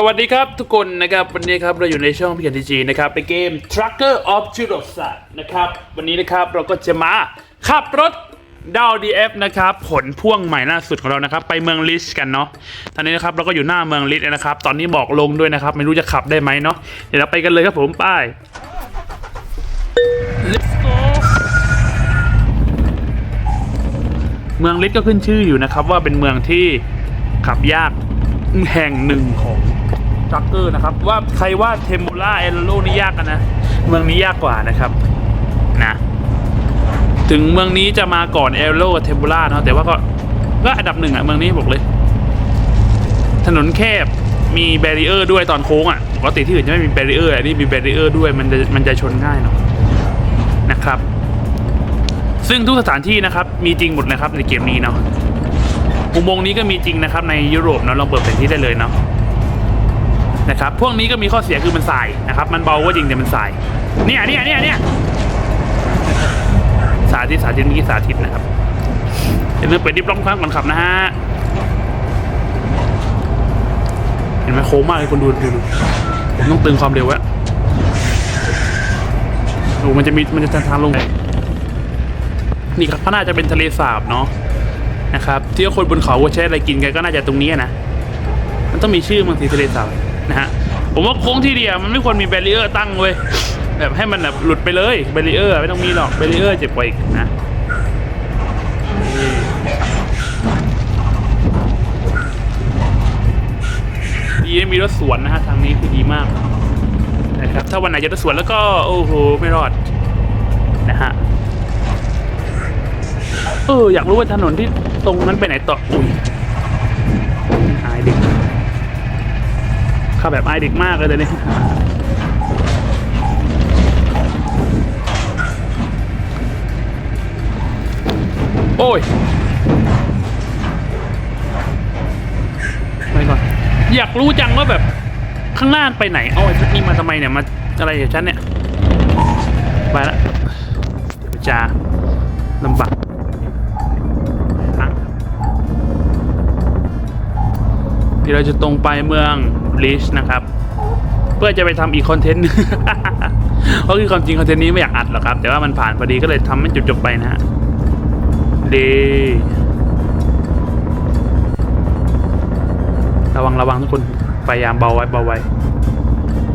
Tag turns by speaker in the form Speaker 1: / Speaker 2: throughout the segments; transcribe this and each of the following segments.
Speaker 1: สวัสดีครับทุกคนนะครับวันนี้ครับเราอยู่ในช่องพีเคทีจีนะครับในเกม Trucker of c h u r o s a นะครับวันนี้นะครับเราก็จะมาขับรถดาวดีเอฟนะครับผลพ่วงใหม่ล่าสุดของเรานะครับ ไปเมืองลิชกันเนาะตอนนี้นะครับเราก็อยู่หน้าเมืองลิชนะครับ ตอนนี้บอกลงด้วยนะครับ ไม่รู้จะขับได้ไหมเนาะเดี๋ยวเราไปกันเลยครับผมไป้าย Let's go เมืองลิชก็ขึ้นชื่ออยู่นะครับ ว่าเป็นเมืองที่ขับยากแห่งหนึ่งของ ทรัคเกอร์นะครับ ว่าใครว่าเทม p ูล่าเอโลนี่ยากกันนะเมืองนี้ยากกว่านะครับนะถึงเมืองนี้จะมาก่อนเอโลกับเทม p ูล่าเนาะแต่ว่าก็ก็อันดับหนึ่งอะเมืองนี้บอกเลย ถนนแคบมีแบรีเออร์ด้วยตอนโค้งอะปกติที่อื่นจะไม่มีแบรีเออร์อันนี้มีแบรีเออร์ด้วยมันจะมันจะชนง่ายเนาะนะครับ ซึ่งทุกสถานที่นะครับ มีจริงหมดนะครับในเกมนี้เนาะอุโมงค์นี้ก็มีจริงนะครับในยุโรปเนาะลองเปิดแผนที่ได้เลยเนาะ นะครับพวกนี้ก็มีข้อเสียคือมันสายนะครับ มันเบาก็จริงแต่มันสายเนี่ยเนี่ยเนี่ยเนี่ยสาธิตสาธิตเมื่อกี้สาธิตนะครับเดี๋ยวเริ่มเปิดดิฟล็อกครั้งก่อนขับนะฮะเห็นไหมโค้งมากเลยคนดูดูผมต้องตึงความเร็วไว้ดูมันจะมีมันจะทางลงนี่ครับก็น่าจะเป็นทะเลสาบเนาะนะครับที่คนบนเขาใช้อะไรกินกันก็น่าจะตรงนี้นะมันต้องมีชื่อมันสีทะเลสาบ นะฮะผมว่าโค้งที่เดียวมันไม่ควรมีแบรีเออร์ตั้งเว้ยแบบให้มันแบบหลุดไปเลยแบรีเออร์ไม่ต้องมีหรอกแบรีเออร์เจ็บกว่าอีกนะดีนะมีรถสวนนะฮะทางนี้คือดีมากนะครับถ้าวันไหนจะรถสวนแล้วก็โอ้โหไม่รอดนะฮะเอออยากรู้ว่าถนนที่ตรงนั้นไปไหนต่ออุ้ย ขับแบบอายเด็กมากเลยเดี๋ยวนี้โอ้ยไปก่อน อยากรู้จังว่าแบบข้างหน้าไปไหน เอาไอ้ชุดนี้มาทำไมเนี่ย มาอะไรกับฉันเนี่ย ไปละเดี๋ยวจะลำบากนะเดี๋ยวเราจะตรงไปเมือง ลิชนะครับ เพื่อจะไปทำอีกคอนเทนต์เพราะคือความจริงคอนเทนต์นี้ไม่อยากอัดหรอกครับ แต่ว่ามันผ่านพอดีก็เลยทำให้จบๆไปนะฮะดีระวังระวังทุกคนพยายามเบาไว้เบาไว้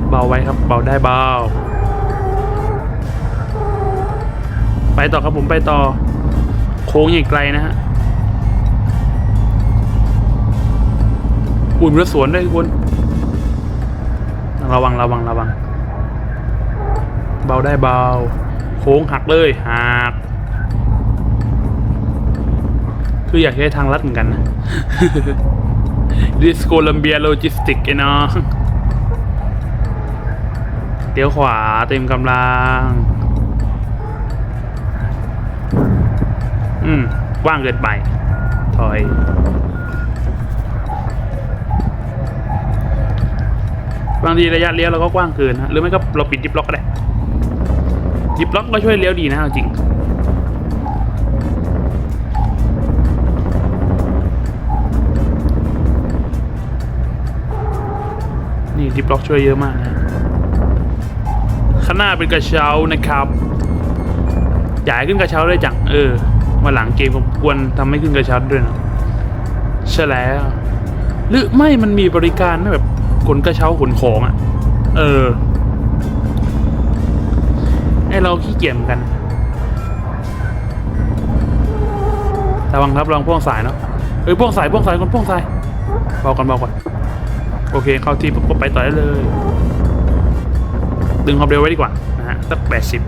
Speaker 1: เบาไว้ครับ เบาได้เบาไปต่อครับผมไปต่อ โค้งอย่างไกลนะฮะอุ่นรถสวนด้วยคุณ ระวังระวังระวัง เบาได้เบา โค้งหักเลยหักคืออยากใช้ทางลัดเหมือนกันนะดิสโกลัมเบียโลจิสติกไอ้น้องเดี๋ยวขวาเต็มกำลัง อืม ว่างเกินไป ถอย บางทีระยะเลี้ยวเราก็กว้างเกินฮะหรือไม่ก็เราปิดดิฟล็อกก็ได้ดิฟล็อกก็ช่วยเลี้ยวดีนะจริงนี่ดิฟล็อกช่วยเยอะมากนะข้างหน้าเป็นกระเช้านะครับอยากให้ขึ้นกระเช้าได้จังเออมาหลังเกมผมควรทำให้ขึ้นกระเช้าด้วยนะใช่แล้วหรือไม่มันมีบริการไหมแบบ ขนกระเช้าขนของอะ่ะ เออ ไอเราขี้เกียจกัน ระวังครับระวังพ่วงสายเนาะ เอ้ยพ่วงสายพ่วงสายคนพ่วงสาย เบาก่อนเบาก่อน โอเค เข้าที่ปุ๊บก็ไปต่อได้เลย ดึงความเร็วไว้ดีกว่านะฮะ สักแปดสิบ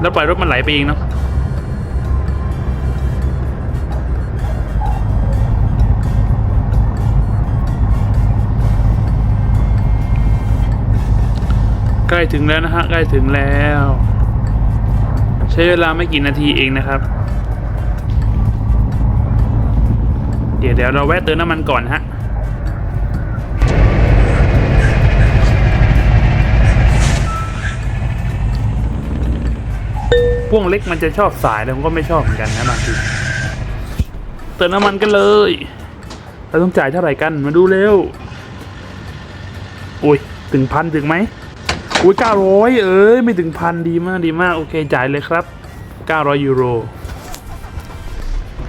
Speaker 1: แล้วปล่อยรถมันไหลไปเองเนาะ ใกล้ถึงแล้วนะฮะ ใกล้ถึงแล้ว ใช้เวลาไม่กี่นาทีเองนะครับ เดี๋ยวเดี๋ยวเราแวะเติมน้ำมันก่อนฮะพ่วงเล็กมันจะชอบสายแล้วผมก็ไม่ชอบเหมือนกันนะบางทีเติมน้ำมันกันเลยเราต้องจ่ายเท่าไหร่กันมาดูเร็วอุ้ย ถึงพันถึงไหม อุ้ยเก้าร้อยเอ้ย ไม่ถึงพันดีมากดีมาก โอเค จ่ายเลยครับเก้าร้อยยูโร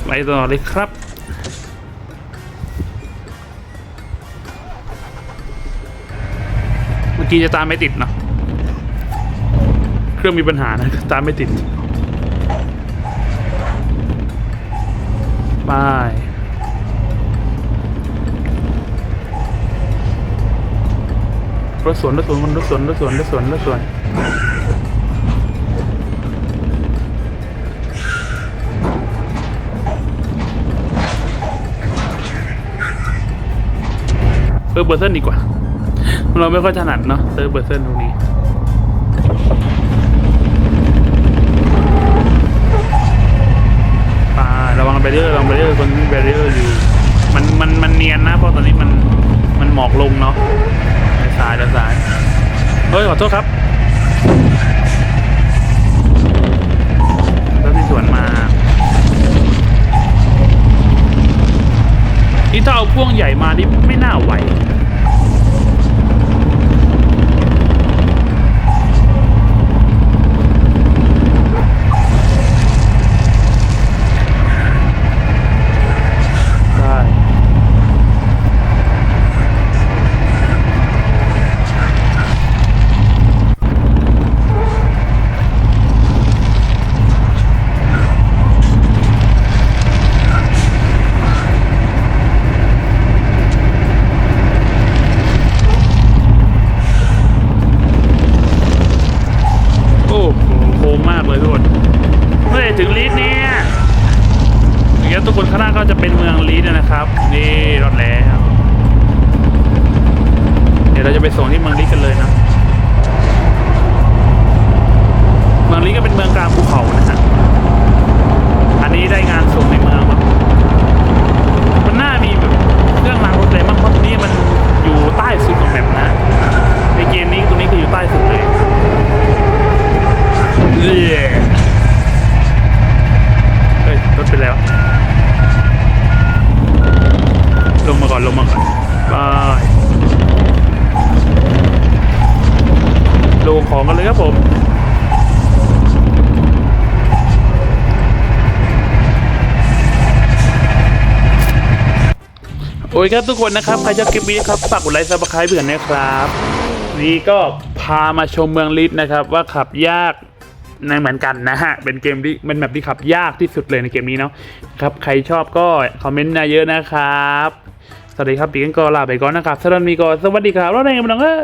Speaker 1: ไปต่อเลยครับ เมื่อกี้จะตามไม่ติดเนาะเครื่องมีปัญหานะ ตามไม่ติดไป รถสวนรถสวนรถสวนรถสวนรถสวนรถสวนเออเบอร์เซนดีกว่า เราไม่ค่อยถนัดเนาะเตอร์เบอร์เซนตรงนี้ไประวังแบเรียอร์ระวังแบเรียอร์คนนี้แบเรียอร์อยู่ มันมันมันเนียนนะเพราะตอนนี้มันมันหมอกลงเนาะ ซ้ายเล้วซ้ายเฮ้ยขอโทษครับรถที่สวนมานี่ถ้าเอาพ่วงใหญ่มานี่ไม่น่าไหว ข้างหน้าก็จะเป็นเมืองลีดนะครับ นี่รถแล้ว เดี๋ยวเราจะไปส่งที่เมืองลีดกันเลยนะ โอ้ยครับทุกคนนะครับ ใครชอบคลิปนี้ครับฝากกดไลค์ซับสไครป์เพื่อนนะครับนี่ก็พามาชมเมืองลิฟนะครับ ว่าขับยากในเหมือนกันนะฮะ เป็นเกมที่เป็นแบบที่ขับยากที่สุดเลยในเกมนี้เนาะครับใครชอบก็คอมเมนต์มาเยอะนะครับ สวัสดีครับปีกันก็ลาไปก่อนนะครับสวัสดีก่อนสวัสดีครับแล้วในกำลังเออ